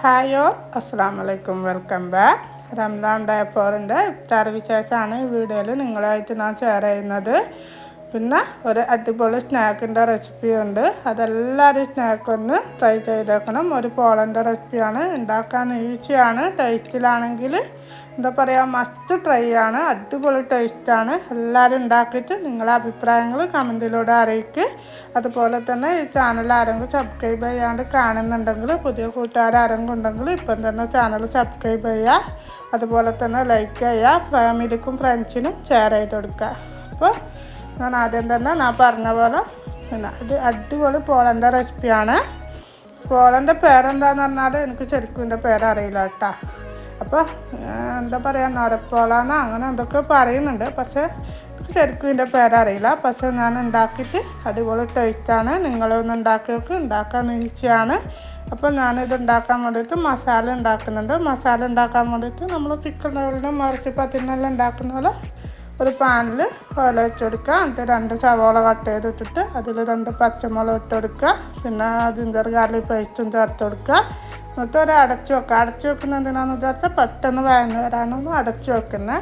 Hi all അസ്സാം വലൈക്കും welcome back Ramadan ഡയപ്പോറിന്റെ ഇഫ്താർ വിശേഷമാണ് ഈ വീഡിയോയിൽ നിങ്ങളായിട്ട് ഞാൻ ഷെയർ ചെയ്യുന്നത്. പിന്നെ ഒരു അടിപൊളി സ്നാക്കിന്റെ റെസിപ്പി ഉണ്ട്. അതെല്ലാവരും സ്നാക്ക് ഒന്ന് ട്രൈ ചെയ്തേക്കണം. ഒരു പോളന്റെ റെസിപ്പിയാണ് ഉണ്ടാക്കാൻ ഈസിയാണ്. ടേസ്റ്റിലാണെങ്കിൽ എന്താ പറയുക മസ്റ്റ് ട്രൈ ആണ്. അടിപൊളി ടേസ്റ്റാണ് എല്ലാവരും ഉണ്ടാക്കിയിട്ട് നിങ്ങളെ അഭിപ്രായങ്ങൾ കമന്റിലൂടെ അറിയിക്കുക അതുപോലെ തന്നെ ഈ ചാനൽ ആരെങ്കിലും സബ്സ്ക്രൈബ് ചെയ്യാണ്ട് കാണുന്നുണ്ടെങ്കിൽ പുതിയ കൂട്ടുകാർ ആരെങ്കിലും ഉണ്ടെങ്കിൽ ഇപ്പം തന്നെ ചാനൽ സബ്സ്ക്രൈബ് ചെയ്യുക. അതുപോലെ തന്നെ ലൈക്ക് ചെയ്യുക. ഫാമിലിക്കും ഫ്രണ്ട്സിനും ഷെയർ ചെയ്ത് കൊടുക്കുക. അപ്പോൾ ഞാൻ ആദ്യം തന്നെ ഞാൻ പറഞ്ഞ പോലെ പിന്നെ ഇത് അടിപൊളി പോളന്റെ റെസിപ്പിയാണ്. പോളന്റെ പേരെന്താന്ന് പറഞ്ഞാൽ എനിക്ക് ശരിക്കും എന്റെ പേരറിയില്ല കേട്ടോ. അപ്പോൾ എന്താ പറയുക നരപ്പോളാന്ന് അങ്ങനെ എന്തൊക്കെ പറയുന്നുണ്ട്. പക്ഷേ ശരിക്കും എന്റെ പേരറിയില്ല പക്ഷേ ഞാൻ ഉണ്ടാക്കിയിട്ട് അടിപൊളി ടേസ്റ്റാണ്. നിങ്ങളൊന്ന് ഉണ്ടാക്കി നോക്ക്. ഉണ്ടാക്കാൻ ഈസിയാണ്. അപ്പോൾ ഞാനിത് ഉണ്ടാക്കാൻ വേണ്ടിയിട്ട് മസാല ഉണ്ടാക്കുന്നുണ്ട്. മസാല ഉണ്ടാക്കാൻ വേണ്ടിയിട്ട് നമ്മൾ ചിക്കൻ റോളിനും മറിച്ച് പത്തിനെല്ലാം ഉണ്ടാക്കുന്ന പോലെ ഒരു പാനിൽ ഓല വെച്ച് കൊടുക്കുക. എന്നിട്ട് രണ്ട് സവോള കട്ട് ചെയ്തിട്ടിട്ട് അതിൽ രണ്ട് പച്ചമുളക് ഇട്ട് കൊടുക്കുക. പിന്നെ ജിഞ്ചർ ഗാർലിക് പേസ്റ്റും ചേർത്ത് കൊടുക്കുക. എന്നിട്ട് ഒരു അടച്ചു വെക്കുക. അടച്ചു വെക്കുന്നത് എന്തിനാണെന്ന് വിചാരിച്ചാൽ പെട്ടെന്ന് വഴന്ന് വരാനൊന്ന് അടച്ചു വെക്കുന്നത്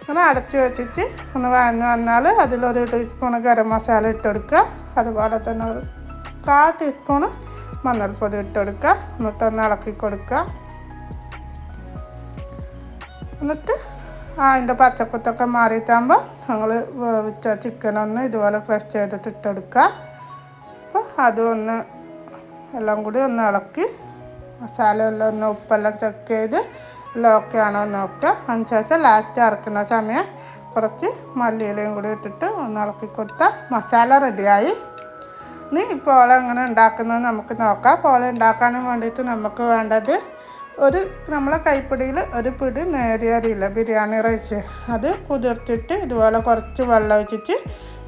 അങ്ങനെ അടച്ചു വെച്ചിട്ട് ഒന്ന് വഴന്ന് വന്നാൽ അതിലൊരു ടീസ്പൂൺ ഗരം മസാല ഇട്ട് കൊടുക്കുക. അതുപോലെ തന്നെ ഒരു കാൽ ടീസ്പൂൺ മഞ്ഞൾപ്പൊടി ഇട്ട് കൊടുക്കുക. എന്നിട്ടൊന്ന് ഇളക്കി കൊടുക്കുക. എന്നിട്ട് അതിന്റെ പച്ചക്കുത്തൊക്കെ മാറിയിട്ടാകുമ്പോൾ ഞങ്ങൾ വേവിച്ച ചിക്കനൊന്ന് ഇതുപോലെ ഫ്രഷ് ചെയ്തിട്ട് ഇട്ടെടുക്കുക. അപ്പോൾ അതൊന്ന് എല്ലാം കൂടി ഒന്ന് ഇളക്കി മസാല എല്ലാം ഒന്ന് ഉപ്പെല്ലാം ചെക്ക് ചെയ്ത് എല്ലാം ഓക്കെ ആണോ നോക്കുക. അതിനുശേഷം ലാസ്റ്റ് ഇറക്കുന്ന സമയം കുറച്ച് മല്ലിയിലയും കൂടി ഇട്ടിട്ട് ഒന്ന് ഇളക്കി കൊടുത്താൽ മസാല റെഡിയായി. ഇനി ഇപ്പോൾ എങ്ങനെ ഉണ്ടാക്കുന്നത് നമുക്ക് നോക്കാം. പോള ഉണ്ടാക്കാനും വേണ്ടിയിട്ട് നമുക്ക് വേണ്ടത് ഒരു നമ്മളെ കൈപ്പിടിയിൽ ഒരു പിടി നേരിയരിയില്ല ബിരിയാണി റൈസ്. അത് കുതിർത്തിട്ട് ഇതുപോലെ കുറച്ച് വെള്ളം ഒഴിച്ചിട്ട്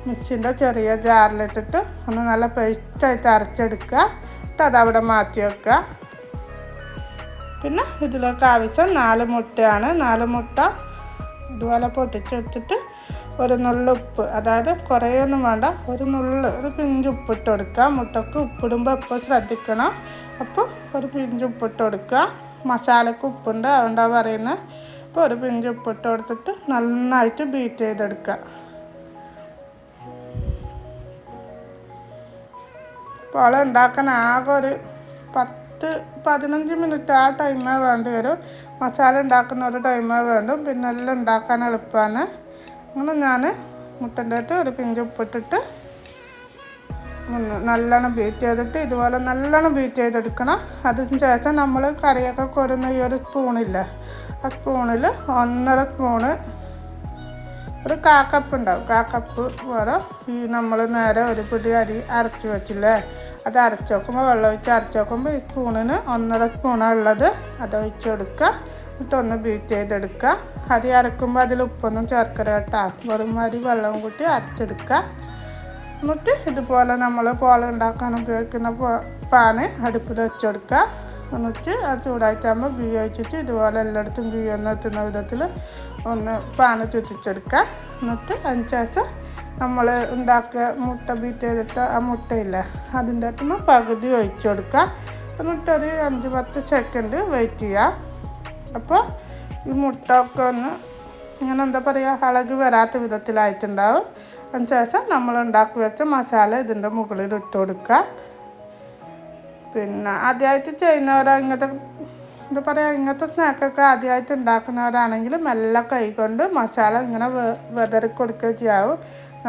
മിക്സിന്റെ ചെറിയ ജാറിലിട്ടിട്ട് ഒന്ന് നല്ല പേസ്റ്റായിട്ട് അരച്ചെടുക്കുക. എന്നിട്ട് അതവിടെ മാറ്റി വെക്കുക. പിന്നെ ഇതിലേക്ക് ആവശ്യം നാല് മുട്ടയാണ്. നാല് മുട്ട ഇതുപോലെ പൊട്ടിച്ചെടുത്തിട്ട് ഒരു നുള്ളു ഉപ്പ്. അതായത് കുറേയൊന്നും വേണ്ട ഒരു നുള്ളു ഒരു പിഞ്ച് ഉപ്പിട്ട് കൊടുക്കുക. മുട്ടക്ക് ഉപ്പിടുമ്പോൾ എപ്പോൾ ശ്രദ്ധിക്കണം. അപ്പോൾ ഒരു പിഞ്ച് ഉപ്പിട്ട് കൊടുക്കുക. മസാലക്ക് ഉപ്പുണ്ട് അതുകൊണ്ടാണ് പറയുന്നത്. അപ്പോൾ ഒരു പിഞ്ച് ഉപ്പിട്ട് കൊടുത്തിട്ട് നന്നായിട്ട് ബീറ്റ് ചെയ്തെടുക്കുക. അപ്പോൾ ഉണ്ടാക്കാൻ ആകെ ഒരു പത്ത് പതിനഞ്ച് മിനിറ്റ് ആ ടൈമേ വേണ്ടി വരും. മസാല ഉണ്ടാക്കുന്ന ഒരു ടൈമേ വേണ്ടും പിന്നെ എല്ലാം ഉണ്ടാക്കാൻ എളുപ്പമാണ്. അങ്ങനെ ഞാൻ മുട്ടന്റെ ഒരു പിഞ്ച് ഉപ്പിട്ടിട്ട് നല്ലോണം ബീറ്റ് ചെയ്തിട്ട് ഇതുപോലെ നല്ലോണം ബീറ്റ് ചെയ്തെടുക്കണം. അതിന് ശേഷം നമ്മൾ കറിയൊക്കെ കൊരുന്ന ഈ ഒരു സ്പൂണില്ല ആ സ്പൂണിൽ ഒന്നര സ്പൂണ് ഒരു കാക്കപ്പ് ഉണ്ടാവും. കാക്കപ്പ് പോലെ ഈ നമ്മൾ നേരെ ഒരു പിടി അരി അരച്ച് വെച്ചില്ലേ അത് അരച്ച് വെക്കുമ്പോൾ വെള്ളം ഒഴിച്ച് അരച്ച് വെക്കുമ്പോൾ ഈ സ്പൂണിന് ഒന്നര സ്പൂണാണ് ഉള്ളത് അത് ഒഴിച്ച് കൊടുക്കുക എന്നിട്ട് ഒന്ന് ബീറ്റ് ചെയ്തെടുക്കുക. അരി അരക്കുമ്പോൾ അതിൽ ഉപ്പൊന്നും ചേർക്കരുത് കേട്ടോ. വെറും അരി വെള്ളവും കൂട്ടി അരച്ചെടുക്കുക. എന്നിട്ട് ഇതുപോലെ നമ്മൾ പോള ഉണ്ടാക്കാൻ ഉപയോഗിക്കുന്ന പാന് അടുപ്പിൽ വെച്ചെടുക്കുക. എന്നിട്ട് അത് ചൂടായിട്ടാകുമ്പോൾ ഗീ ഒഴിച്ചിട്ട് ഇതുപോലെ എല്ലായിടത്തും ഗീ ഒന്ന് എത്തുന്ന വിധത്തിൽ ഒന്ന് പാന് ചുറ്റിച്ചെടുക്കുക. എന്നിട്ട് അതിന് ശേഷം നമ്മൾ ഉണ്ടാക്കിയ മുട്ട ബീറ്റ് ചെയ്തിട്ട് ആ മുട്ടയില്ല അതിന്റെ അകത്തുനിന്ന് പകുതി ഒഴിച്ചു കൊടുക്കുക എന്നിട്ടൊരു അഞ്ച് പത്ത് സെക്കൻഡ് വെയിറ്റ് ചെയ്യുക. അപ്പോൾ ഈ മുട്ട ഒക്കെ ഒന്ന് ഇങ്ങനെ എന്താ പറയുക ഇളകി വരാത്ത വിധത്തിലായിട്ടുണ്ടാവും. അതിന് ശേഷം നമ്മൾ ഉണ്ടാക്കി വെച്ച മസാല ഇതിന്റെ മുകളിൽ ഇട്ട് കൊടുക്കുക. പിന്നെ ആദ്യമായിട്ട് ചെയ്യുന്നവരാ ഇങ്ങനത്തെ എന്താ പറയുക ഇങ്ങനത്തെ സ്നാക്കൊക്കെ ആദ്യമായിട്ട് ഉണ്ടാക്കുന്നവരാണെങ്കിൽ മെല്ലെ കൈകൊണ്ട് മസാല ഇങ്ങനെ വെതറി കൊടുക്കുക ചെയ്യാവും.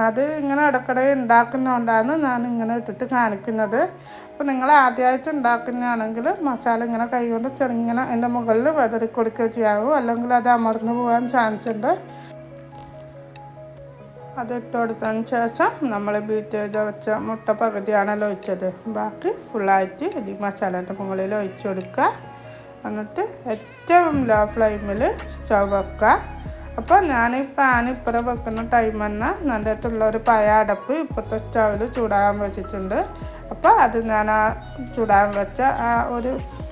അത് ഇങ്ങനെ ഇടയ്ക്കിടെ ഉണ്ടാക്കുന്നതുകൊണ്ടാണ് ഞാൻ ഇങ്ങനെ ഇട്ടിട്ട് കാണിക്കുന്നത്. അപ്പോൾ നിങ്ങൾ ആദ്യമായിട്ട് ഉണ്ടാക്കുന്നതാണെങ്കിൽ മസാല ഇങ്ങനെ കൈകൊണ്ട് ചെറുങ്ങനെ അതിന്റെ മുകളിൽ വെതറി കൊടുക്കുകയോ ചെയ്യാവൂ? അല്ലെങ്കിൽ അത് അമർന്നു പോകാൻ ചാൻസ് ഉണ്ട്. അത് ഇട്ട് കൊടുത്തതിന് ശേഷം നമ്മൾ ബീറ്റ് ചെയ്ത് വെച്ച മുട്ട പകുതിയാണല്ലോ ഒഴിച്ചത്. ബാക്കി ഫുള്ളായിട്ട് ഈ മസാലേന്റെ മുകളിൽ ഒഴിച്ചു കൊടുക്കുക. എന്നിട്ട് ഏറ്റവും ലോ ഫ്ലെയിമിൽ സ്റ്റവ് വെക്കുക. അപ്പോൾ ഞാൻ ഈ പാൻ ഇപ്പുറം വെക്കുന്ന ടൈം തന്നെ എന്റെ അടുത്തുള്ള ഒരു പഴയ അടപ്പ് ഇപ്പോഴത്തെ സ്റ്റവിൽ ചൂടാകാൻ വെച്ചിട്ടുണ്ട്. അപ്പോൾ അത് ഞാൻ ആ ചൂടാകാൻ വെച്ച ആ ഒരു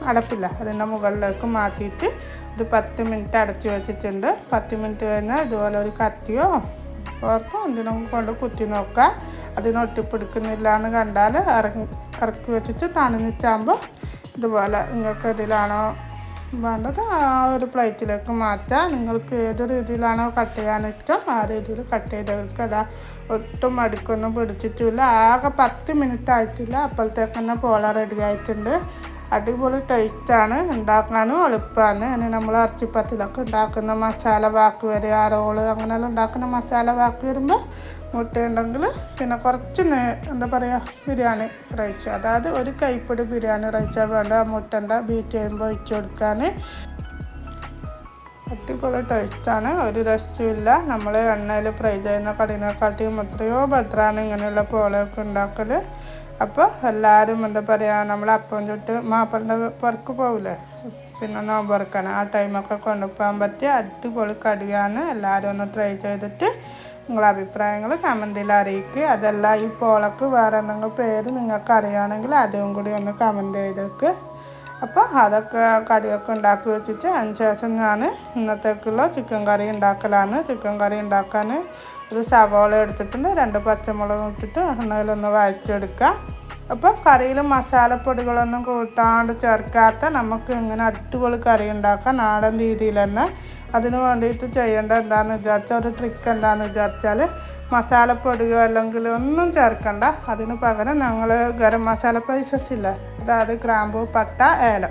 അടപ്പില്ല അതിന്റെ മുകളിലേക്ക് മാറ്റിയിട്ട് ഒരു പത്ത് മിനിറ്റ് അടച്ചു വെച്ചിട്ടുണ്ട്. പത്ത് മിനിറ്റ് കഴിഞ്ഞാൽ ഇതുപോലെ ഒരു കത്തിയോ ഓർക്കും എന്തിനും കൊണ്ട് കുത്തി നോക്കുക. അതിനൊട്ടിപ്പിടിക്കുന്നില്ല എന്ന് കണ്ടാൽ ഇറങ്ങി ഇറക്കി വെച്ചിട്ട് തണിഞ്ഞിച്ചാകുമ്പോൾ ഇതുപോലെ നിങ്ങൾക്ക് ഇതിലാണോ വേണ്ടത് ആ ഒരു പ്ലേറ്റിലേക്ക് മാറ്റാം. നിങ്ങൾക്ക് ഏത് രീതിയിലാണോ കട്ട് ചെയ്യാൻ ഇഷ്ടം ആ രീതിയിൽ കട്ട് ചെയ്തവർക്ക് അതാ ഒട്ടും അടുക്കൊന്നും പിടിച്ചിട്ടില്ല. ആകെ പത്ത് മിനിറ്റ് ആയിട്ടില്ല. അപ്പോഴത്തേക്ക് തന്നെ പോള റെഡി ആയിട്ടുണ്ട്. അടിപൊളി ടേസ്റ്റാണ് ഉണ്ടാക്കാനും എളുപ്പമാണ് ഇനി നമ്മൾ ഇറച്ചിപ്പത്തിലൊക്കെ ഉണ്ടാക്കുന്ന മസാല വാക്ക് വരിക റോൾ അങ്ങനെയെല്ലാം ഉണ്ടാക്കുന്ന മസാല വാക്ക് വരുമ്പോൾ മുട്ടയുണ്ടെങ്കിൽ പിന്നെ കുറച്ച് എന്താ പറയുക ബിരിയാണി റൈസ് അതായത് ഒരു കൈപ്പൊടി ബിരിയാണി റൈസ് വേണ്ട മുട്ടന്റെ ബീറ്റ് ചെയ്യുമ്പോൾ ഒഴിച്ചു കൊടുക്കാൻ അടിപൊളി ടേസ്റ്റാണ് ഒരു രസമില്ല നമ്മൾ എണ്ണയിൽ ഫ്രൈ ചെയ്യുന്ന കടീനെക്കാട്ടിയും എത്രയോ ഭദ്രമാണ് ഇങ്ങനെയുള്ള പോളയൊക്കെ ഉണ്ടാക്കൽ അപ്പോൾ എല്ലാവരും എന്താ പറയുക നമ്മൾ അപ്പം ചുട്ട് മാപ്പിളിന്റെ പുറക്ക് പോവില്ലേ? പിന്നെ നോമ്പ് തുറക്കാൻ ആ ടൈമൊക്കെ കൊണ്ടുപോകാൻ പറ്റിയ അടിപൊളി കടിയാണ്. എല്ലാവരും ഒന്ന് ട്രൈ ചെയ്തിട്ട് നിങ്ങളെ അഭിപ്രായങ്ങൾ കമന്റിൽ അറിയിക്കുക അതല്ല ഈ പോളക്ക് വേറെ എന്തെങ്കിലും പേര് നിങ്ങൾക്ക് അറിയുകയാണെങ്കിൽ അതും കൂടി ഒന്ന് കമന്റ് ചെയ്തേക്ക്. അപ്പോൾ അതൊക്കെ കറിയൊക്കെ ഉണ്ടാക്കി വെച്ചിട്ട് അതിന് ശേഷം ഞാൻ ഇന്നത്തേക്കുള്ള ചിക്കൻ കറി ഉണ്ടാക്കലാണ്. ചിക്കൻ കറി ഉണ്ടാക്കാൻ ഒരു സവോള എടുത്തിട്ടുണ്ട്. രണ്ട് പച്ചമുളക് ഇട്ടിട്ട് എണ്ണയിലൊന്ന് വഴറ്റിയെടുക്കാം. അപ്പം കറിയിൽ മസാലപ്പൊടികളൊന്നും കൂട്ടാണ്ട് ചേർക്കാത്ത നമുക്ക് ഇങ്ങനെ അടിപൊളി കറി ഉണ്ടാക്കാം നാടൻ രീതിയിൽ തന്നെ അതിന് വേണ്ടിയിട്ട് ചെയ്യേണ്ട എന്താണെന്ന് വിചാരിച്ചാൽ ഒരു ട്രിക്ക് എന്താണെന്ന് വിചാരിച്ചാൽ മസാലപ്പൊടിയോ അല്ലെങ്കിൽ ഒന്നും ചേർക്കണ്ട. അതിന് പകരം ഞങ്ങൾ ഗരം മസാല പൈസസ് ഇല്ല അതായത് ഗ്രാമ്പു പട്ട ഏല.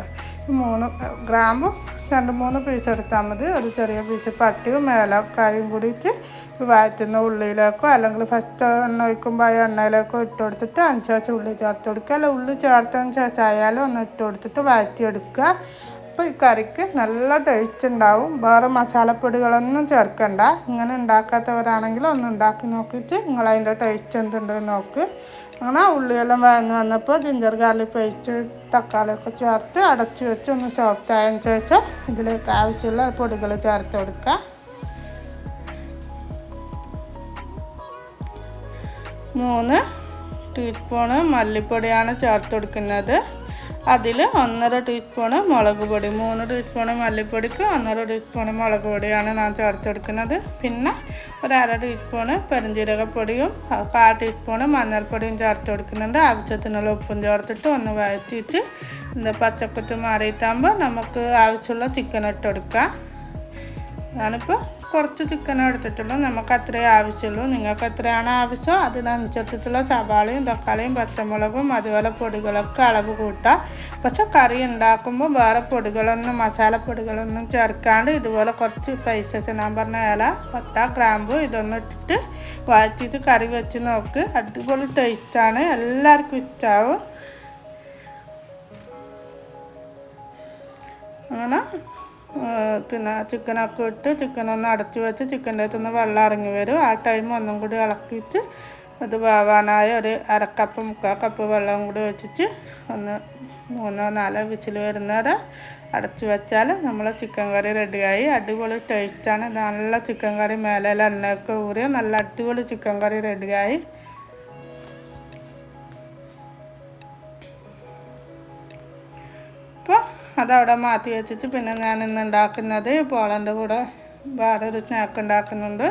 ഈ മൂന്ന് ഗ്രാമ്പു രണ്ട് മൂന്ന് പീസ് എടുത്താൽ മതി. ഒരു ചെറിയ പീസ് പട്ടിയും ഏലക്കായും കൂടിയിട്ട് വഴറ്റുന്ന ഉള്ളിയിലേക്കോ അല്ലെങ്കിൽ ഫസ്റ്റ് എണ്ണ ഒഴിക്കുമ്പോൾ ആ എണ്ണയിലേക്കോ ഇട്ട് കൊടുത്തിട്ട് അഞ്ച് ഉള്ളി ചേർത്ത് കൊടുക്കുക. അല്ല ഉള്ളി ചേർത്തതിന് ശേഷം ആയാലും ഒന്ന് ഇട്ട് കൊടുത്തിട്ട് വഴറ്റിയെടുക്കുക ഈ കറിക്ക് നല്ല ടേസ്റ്റ് ഉണ്ടാവും. വേറെ മസാലപ്പൊടികളൊന്നും ചേർക്കണ്ട. ഇങ്ങനെ ഉണ്ടാക്കാത്തവരാണെങ്കിൽ ഒന്ന് ഉണ്ടാക്കി നോക്കിയിട്ട് നിങ്ങൾ അതിന്റെ ടേസ്റ്റ് എന്തുണ്ടെന്ന് നോക്ക്. അങ്ങനെ ഉള്ളിയെല്ലാം വഴന്ന് വന്നപ്പോൾ ജിഞ്ചർ ഗാർലിക് പേസ്റ്റ് തക്കാളിയൊക്കെ ചേർത്ത് അടച്ച് വെച്ച് ഒന്ന് സോഫ്റ്റ് ആയതിനു ശേഷം ഇതിലേക്ക് ആവശ്യമുള്ള പൊടികൾ ചേർത്ത് കൊടുക്കുക മൂന്ന് ടീസ്പൂണ് മല്ലിപ്പൊടിയാണ് ചേർത്ത് കൊടുക്കുന്നത്. അതിൽ ഒന്നര ടീസ്പൂണ് മുളക് പൊടി മൂന്ന് ടീസ്പൂണ് മല്ലിപ്പൊടിക്ക് ഒന്നര ടീസ്പൂണ് മുളക് പൊടിയാണ് ഞാൻ ചേർത്തെടുക്കുന്നത്. പിന്നെ ഒരു അര ടീസ്പൂണ് പെരുംജീരകപ്പൊടിയും കാൽ ടീസ്പൂണ് മഞ്ഞൾപ്പൊടിയും ചേർത്ത് കൊടുക്കുന്നുണ്ട് ആവശ്യത്തിനുള്ള ഉപ്പും ചേർത്തിട്ട് ഒന്ന് വഴറ്റിയിട്ട് ഇത് പച്ചക്കുത്ത് മാറിയിട്ടാകുമ്പോൾ നമുക്ക് ആവശ്യമുള്ള ചിക്കൻ ഇട്ടെടുക്കാം ഞാനിപ്പോൾ കുറച്ച് ചിക്കൻ എടുത്തിട്ടുള്ളൂ. നമുക്ക് അത്രേ ആവശ്യമുള്ളൂ. നിങ്ങൾക്ക് എത്രയാണ് ആവശ്യം? അതിനനുസരിച്ചിട്ടുള്ള സവാളയും തക്കാളിയും പച്ചമുളകും അതുപോലെ പൊടികളൊക്കെ അളവ് കൂട്ടാം പക്ഷെ കറി ഉണ്ടാക്കുമ്പോൾ വേറെ പൊടികളൊന്നും മസാലപ്പൊടികളൊന്നും ചേർക്കാണ്ട് ഇതുപോലെ കുറച്ച് പൈസസ് ഞാൻ പറഞ്ഞ ഇല പട്ട ഗ്രാമ്പു ഇതൊന്നും ഇട്ടിട്ട് വഴറ്റിയിട്ട് കറി വെച്ച് നോക്ക്. അടിപൊളി ടേസ്റ്റാണ് എല്ലാവർക്കും ഇഷ്ടമാവും അങ്ങനെ പിന്നെ ചിക്കനൊക്കെ ഇട്ട് ചിക്കനൊന്ന് അടച്ചു വെച്ച് ചിക്കന്റെ അകത്തുനിന്ന് വെള്ളം ഇറങ്ങി വരും. ആ ടൈം ഒന്നും കൂടി ഇളക്കിയിട്ട് അത് വേവാനായ ഒരു അരക്കപ്പ് മുക്കാൽ കപ്പ് വെള്ളം കൂടി വെച്ചിട്ട് ഒന്ന് മൂന്നോ നാലോ വിസിൽ വരുന്നവരെ അടച്ചു വെച്ചാൽ നമ്മൾ ചിക്കൻ കറി റെഡിയായി. അടിപൊളി ടേസ്റ്റാണ് നല്ല ചിക്കൻ കറി മേലെ എണ്ണയൊക്കെ ഊറി നല്ല അടിപൊളി ചിക്കൻ കറി റെഡിയായി. അതവിടെ മാറ്റി വെച്ചിട്ട് പിന്നെ ഞാൻ ഇന്ന് ഉണ്ടാക്കുന്നത് പോളന്റെ കൂടെ വേറൊരു സ്നാക്ക് ഉണ്ടാക്കുന്നുണ്ട്.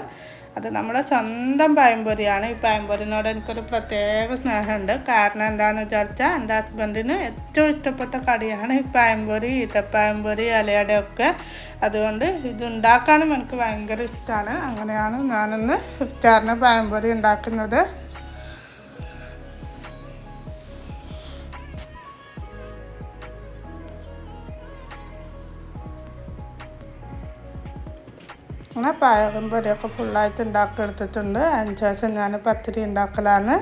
അത് നമ്മുടെ സ്വന്തം പഴംപൊരിയാണ്. ഈ പഴംപൊരിനോട് എനിക്കൊരു പ്രത്യേക സ്നേഹമുണ്ട്. കാരണം എന്താണെന്ന് വിചാരിച്ചാൽ എന്റെ ഹസ്ബൻഡിന് ഏറ്റവും ഇഷ്ടപ്പെട്ട കടിയാണ് ഈ പഴംപൊരി ഈത്തപ്പഴംപൊരി ഇലയുടെയൊക്കെ. അതുകൊണ്ട് ഇത് ഉണ്ടാക്കാനും എനിക്ക് ഭയങ്കര ഇഷ്ടമാണ് അങ്ങനെയാണ് ഞാനിന്ന് ഇഫ്താറിന് പഴംപൊരി ഉണ്ടാക്കുന്നത്. അങ്ങനെ പയറും പൊരിയൊക്കെ ഫുള്ളായിട്ട് ഉണ്ടാക്കിയെടുത്തിട്ടുണ്ട് അതിന് ശേഷം ഞാൻ പത്തിരി ഉണ്ടാക്കലാണ്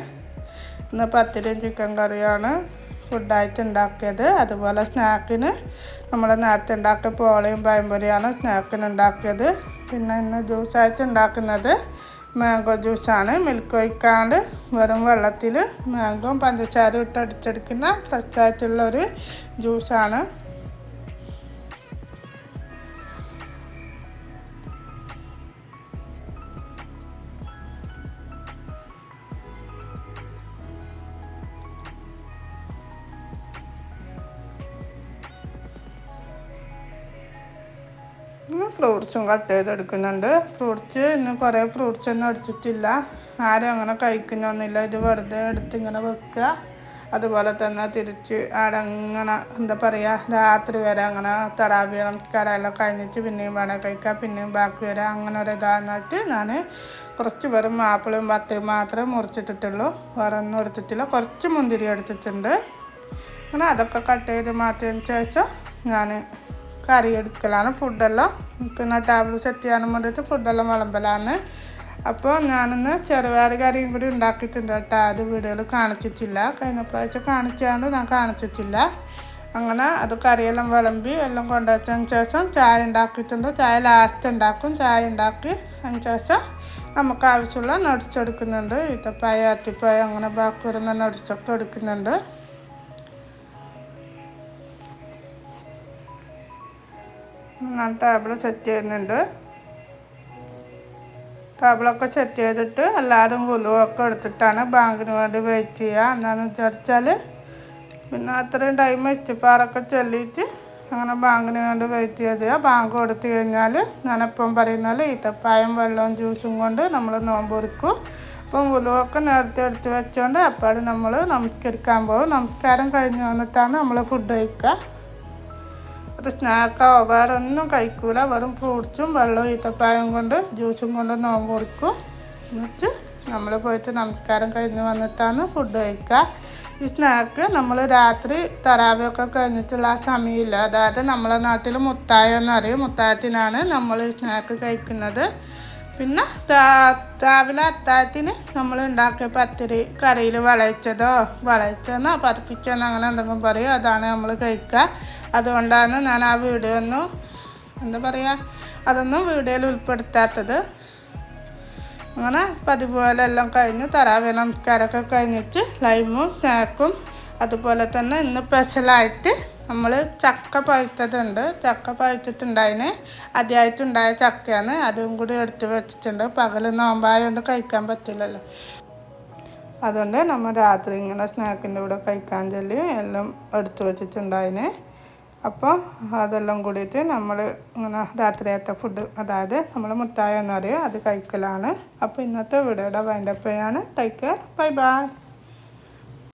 ഇന്ന് പത്തിരിയും ചിക്കൻ കറിയാണ് ഫുഡായിട്ട് ഉണ്ടാക്കിയത് അതുപോലെ സ്നാക്കിന് നമ്മൾ നേരത്തെ ഉണ്ടാക്കിയ പോളയും പഴംപൊരിയാണ് സ്നാക്കിന് ഉണ്ടാക്കിയത് പിന്നെ ഇന്ന് ജ്യൂസായിട്ട് ഉണ്ടാക്കുന്നത് മാംഗോ ജ്യൂസാണ് മിൽക്ക് ഒഴിക്കാണ്ട് വെറും വെള്ളത്തിൽ മാംഗോയും പഞ്ചസാര ഇട്ട് അടിച്ചെടുക്കുന്ന ഫ്രഷായിട്ടുള്ള ഒരു ജ്യൂസാണ് ഫ്രൂട്ട്സും കട്ട് ചെയ്തെടുക്കുന്നുണ്ട്. ഫ്രൂട്ട്സ് ഇന്ന് കുറേ ഫ്രൂട്ട്സ് ഒന്നും അടിച്ചിട്ടില്ല. ആരും അങ്ങനെ കഴിക്കുന്നൊന്നുമില്ല. ഇത് വെറുതെ എടുത്ത് ഇങ്ങനെ വെക്കുക. അതുപോലെ തന്നെ തിരിച്ച് അവിടെ അങ്ങനെ എന്താ പറയുക രാത്രി വരെ അങ്ങനെ തറാവി നമസ്കാരമെല്ലാം കഴിഞ്ഞിട്ട് പിന്നെയും വേണം കഴിക്കാം പിന്നെയും ബാക്കി വരാം അങ്ങനെ ഒരു ഇതാന്നിട്ട് ഞാൻ കുറച്ച് വെറും മാപ്പിളും പത്തയും മാത്രമേ മുറിച്ചിട്ടിട്ടുള്ളൂ. വേറെ ഒന്നും എടുത്തിട്ടില്ല. കുറച്ച് മുന്തിരി എടുത്തിട്ടുണ്ട്. അങ്ങനെ അതൊക്കെ കട്ട് ചെയ്ത് മാറ്റിയതിന് ശേഷം ഞാൻ കറി എടുക്കലാണ് ഫുഡെല്ലാം. പിന്നെ ടേബിൾ സെറ്റ് ചെയ്യാനും വേണ്ടിയിട്ട് ഫുഡെല്ലാം വിളമ്പലാണ്. അപ്പോൾ ഞാനിന്ന് ചെറുപയർ കറിയും കൂടി ഉണ്ടാക്കിയിട്ടുണ്ട് കേട്ടോ. അത് വീഡിയോയിൽ കാണിച്ചിട്ടില്ല. കഴിഞ്ഞ പ്രാവശ്യം കാണിച്ചാണ്ട് ഞാൻ കാണിച്ചിട്ടില്ല. അങ്ങനെ അത് കറിയെല്ലാം വിളമ്പി എല്ലാം കൊണ്ടുവച്ചതിന് ശേഷം ചായ ഉണ്ടാക്കിയിട്ടുണ്ട്. ചായ ലാസ്റ്റ് ഉണ്ടാക്കും. ചായ ഉണ്ടാക്കി അതിന് ശേഷം നമുക്ക് ആവശ്യമുള്ള നടിച്ചെടുക്കുന്നുണ്ട് ഈത്തപ്പായ അത്തിപ്പായ അങ്ങനെ ബാക്കി വരുന്ന നടിച്ചൊക്കെ എടുക്കുന്നുണ്ട്. ഞാൻ ടേബിൾ സെറ്റ് ചെയ്യുന്നുണ്ട്. ടേബിളൊക്കെ സെറ്റ് ചെയ്തിട്ട് എല്ലാവരും കുലുവൊക്കെ എടുത്തിട്ടാണ് ബാങ്കിന് വേണ്ടി വെയിറ്റ് ചെയ്യുക. എന്താണെന്ന് വിചാരിച്ചാൽ പിന്നെ അത്രയും ടൈം എത്തിപ്പാറൊക്കെ ചൊല്ലിയിട്ട് അങ്ങനെ ബാങ്കിന് വേണ്ടി വെയിറ്റ് ചെയ്ത് ബാങ്ക് കൊടുത്തു കഴിഞ്ഞാൽ ഞാനെപ്പം പറയുന്നത് ഈത്തപ്പായം വെള്ളവും ജ്യൂസും കൊണ്ട് നമ്മൾ നോമ്പൊരുക്കും അപ്പം ഉലുവൊക്കെ നേരത്തെ എടുത്ത് വെച്ചോണ്ട് അപ്പാട് നമ്മൾ നമസ്കരിക്കാൻ പോകും. നമസ്കാരം കഴിഞ്ഞ് വന്നിട്ടാണ് നമ്മൾ ഫുഡ് കഴിക്കുക. ഒരു സ്നാക്കോ വേറെ ഒന്നും കഴിക്കൂല. വെറും ഫ്രൂട്ട്സും വെള്ളവും ഈത്തപ്പായം കൊണ്ട് ജ്യൂസും കൊണ്ട് നോമ്പ് കൊടുക്കും എന്നിട്ട് നമ്മൾ പോയിട്ട് നമസ്കാരം കഴിഞ്ഞ് വന്നിട്ടാണ് ഫുഡ് കഴിക്കുക. ഈ സ്നാക്ക് നമ്മൾ രാത്രി തറാവൊക്കെ കഴിഞ്ഞിട്ടുള്ള ആ സമയമില്ല. അതായത് നമ്മളെ നാട്ടിൽ മുത്തായ എന്നറിയും മുത്തായത്തിനാണ് നമ്മൾ ഈ സ്നാക്ക് കഴിക്കുന്നത്. പിന്നെ രാവിലെ അത്താഴത്തിന് നമ്മൾ ഉണ്ടാക്കിയ പത്തിരി കറിയിൽ വളയിച്ചതോ വളയിച്ചെന്നോ പതിപ്പിച്ചെന്നോ അങ്ങനെ എന്തെങ്കിലും പറയും അതാണ് നമ്മൾ കഴിക്കുക. അതുകൊണ്ടാണ് ഞാൻ ആ വീഡിയോ ഒന്നും എന്താ പറയുക അതൊന്നും വീഡിയോയിൽ ഉൾപ്പെടുത്താത്തത്. അങ്ങനെ പതിപോലെ പോലെ എല്ലാം കഴിഞ്ഞു. തറാവി നമസ്കാരമൊക്കെ കഴിഞ്ഞിട്ട് ലൈമും സ്നാക്കും അതുപോലെ തന്നെ ഇന്ന് സ്പെഷ്യലായിട്ട് നമ്മൾ ചക്ക പഴുത്തതുണ്ട്. ചക്ക പഴുത്തിട്ടുണ്ടായിന്. ആദ്യമായിട്ടുണ്ടായ ചക്കയാണ്. അതും കൂടി എടുത്ത് വെച്ചിട്ടുണ്ട്. പകൽ നോമ്പായതുകൊണ്ട് കഴിക്കാൻ പറ്റില്ലല്ലോ. അതുകൊണ്ട് നമ്മൾ രാത്രി ഇങ്ങനെ സ്നാക്കിന്റെ കൂടെ കഴിക്കാൻ ചൊല്ലി എല്ലാം എടുത്തു വെച്ചിട്ടുണ്ടായിന്. അപ്പോൾ അതെല്ലാം കൂടിയിട്ട് നമ്മൾ ഇങ്ങനെ രാത്രിയത്തെ ഫുഡ് അതായത് നമ്മൾ മുത്തായ അത് കഴിക്കലാണ്. അപ്പോൾ ഇന്നത്തെ വീഡിയോയുടെ വൈൻഡപ്പ് ചെയ്യാണ് ടേക്ക് കെയർ. Bye by.